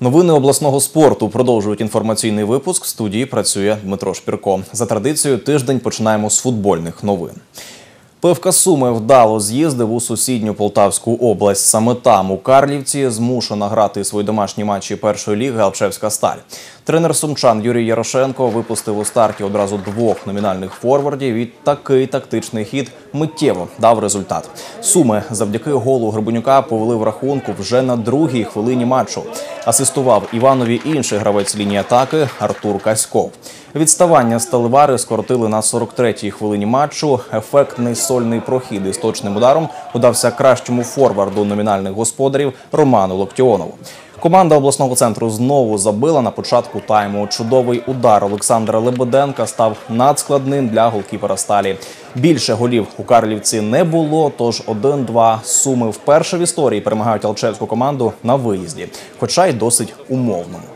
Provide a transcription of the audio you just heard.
Новини обласного спорту продовжують інформаційний випуск. В студії працює Дмитро Шпірко. За традицією, тиждень починаємо з футбольних новин. ПФК Суми вдало з'їздив у сусідню Полтавську область. Саме там, у Карлівці, змушена грати свої домашні матчі першої ліги Алчевська сталь. Тренер сумчан Юрій Ярошенко випустив у старті одразу двох номінальних форвардів. І такий тактичний хід миттєво дав результат. Суми завдяки голу Гребенюка повели в рахунку вже на другій хвилині матчу. Асистував Іванові інший гравець лінії атаки Артур Каськов. Відставання сталевари скоротили на 43-й хвилині матчу. Ефектний сольний прохід із точним ударом удався кращому форварду номінальних господарів Роману Локтіонову. Команда обласного центру знову забила на початку тайму. Чудовий удар Олександра Лебеденка став надскладним для голкіпера сталі. Більше голів у Карлівці не було, тож 1-2 суми вперше в історії перемагають алчевську команду на виїзді, хоча й досить умовному.